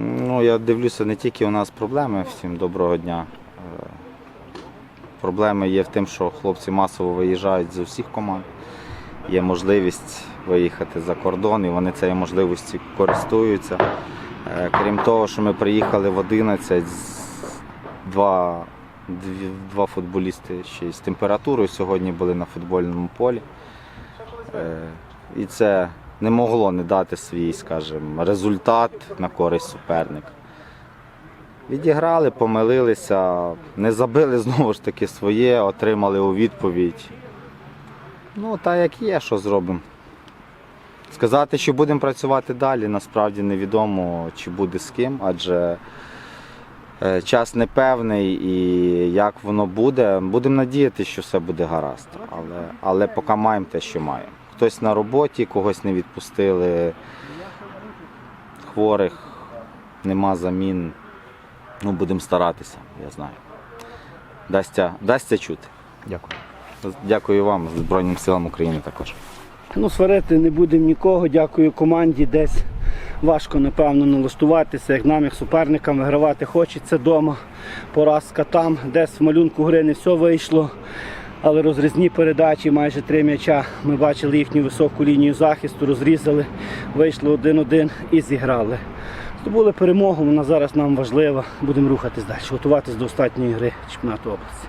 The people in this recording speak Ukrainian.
Ну, я дивлюся, не тільки у нас проблеми, всім доброго дня. Е, Проблеми є в тим, що хлопці масово виїжджають з усіх команд. Є можливість виїхати за кордон, і вони цією можливістю користуються. Е, Крім того, що ми приїхали в 11, два два футболісти ще з температурою сьогодні були на футбольному полі. Е, І це не могло не дати свій, скажімо, результат на користь суперника. Відіграли, помилилися, не забили знову ж таки своє, отримали у відповідь. Ну, та як є, що зробимо. Сказати, що будемо працювати далі, насправді невідомо, чи буде з ким, адже е, час непевний і як воно буде. Будемо надіятися, що все буде гаразд. Але, але поки маємо те, що маємо. Хтось на роботі, когось не відпустили, хворих, нема замін. Ну, будемо старатися, я знаю. Дасться, дасться чути. Дякую. Дякую вам, Збройним силам України також. Ну, сварити не будемо нікого. Дякую команді. Десь важко, напевно, налаштуватися, як нам, як суперникам, вигравати хочеться вдома. Поразка там, десь в малюнку гри не все вийшло. Але розрізні передачі, майже три м'яча. Ми бачили їхню високу лінію захисту, розрізали, вийшли один-один і зіграли. Здобули перемогу, вона зараз нам важлива. Будемо рухатись далі, готуватись до останньої гри чемпіонату області.